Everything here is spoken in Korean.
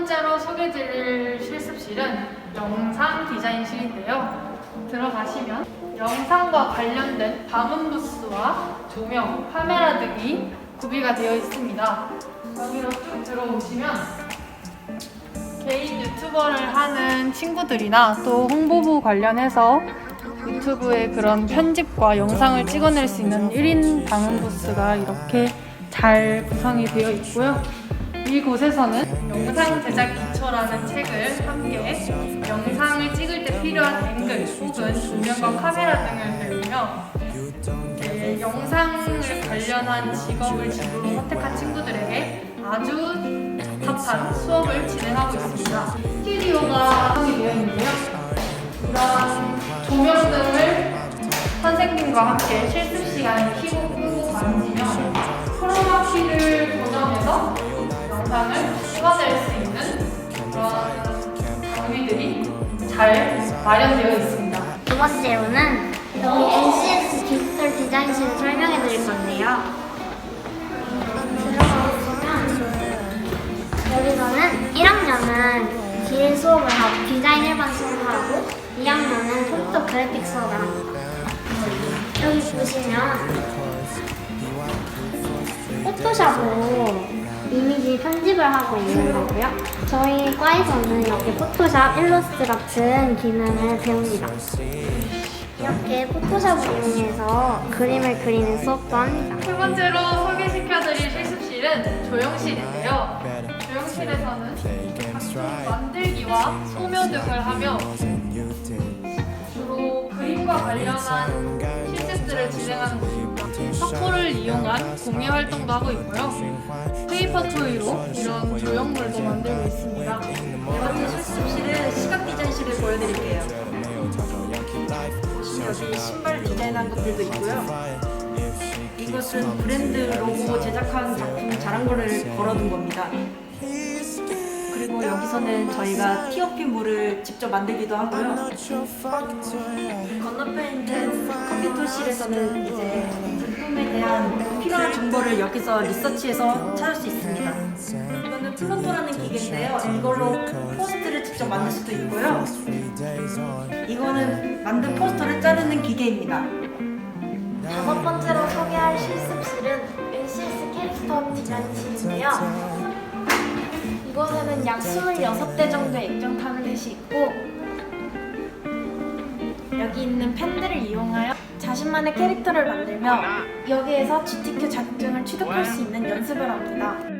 번째로 소개드릴 실습실은 영상 디자인실인데요. 들어가시면 영상과 관련된 방음 부스와 조명, 카메라 등이 구비가 되어 있습니다. 여기로 쭉 들어오시면 개인 유튜버를 하는 친구들이나 또 홍보부 관련해서 유튜브에 그런 편집과 영상을 찍어낼 수 있는 1인 방음 부스가 이렇게 잘 구성이 되어 있고요. 이곳에서는 영상 제작 기초라는 책을 함께 영상을 찍을 때 필요한 앵글 혹은 조명과 카메라 등을 배우며 이제 영상을 관련한 직업을 진로로 선택한 친구들에게 아주 탑한 수업을 진행하고 있습니다. 스튜디오가 구성이 되어 있는데요. 이런 조명 등을 선생님과 함께 실습 찍어낼 수 있는 그런 장비들이 잘 마련되어 있습니다. 두 번째로는 여기 NCS 디지털 디자인실을 설명해 드릴 건데요. 들어가보시면 여기서는 1학년은 뒤에 수업을 하고 디자인 일반 수업을 하고 2학년은 컴퓨터 그래픽 수업을 합니다. 여기 보시면 포토샵으로 이미지 편집을 하고 있는 거고요. 저희 과에서는 이렇게 포토샵, 일러스트 같은 기능을 배웁니다. 이렇게 포토샵을 이용해서 그림을 그리는 수업도 합니다. 세 번째로 소개시켜드릴 실습실은 조형실인데요. 조형실에서는 작품 만들기와 소묘 등을 하며 주로 그림과 관련한 실습들을 진행하는 곳입니다. 석고를 이용한 공예 활동도 하고 있고요. 페이퍼 토이로 이런 조형물도 만들고 있습니다. 네 번째 실습실은 시각 디자인실을 보여드릴게요. 여기 신발 디자인한 것들도 있고요. 이것은 브랜드 로고 제작한 작품 자랑고를 걸어둔 겁니다. 여기서는 저희가 티어핀 물을 직접 만들기도 하고요. 건너편에 있는 컴퓨터실에서는 이제 제품에 대한 필요한 정보를 여기서 리서치해서 찾을 수 있습니다. 이거는 플로터라는 기계인데요. 이걸로 포스트를 직접 만들 수도 있고요. 이거는 만든 포스터를 자르는 기계입니다. 다섯 번째로 소개할 실습실은 NCS 캐릭터 디자인실인데요. 이곳에는 약 26대 정도의 액정 타블렛이 있고 여기 있는 펜들을 이용하여 자신만의 캐릭터를 만들며 여기에서 GTQ 자격증을 취득할 수 있는 연습을 합니다.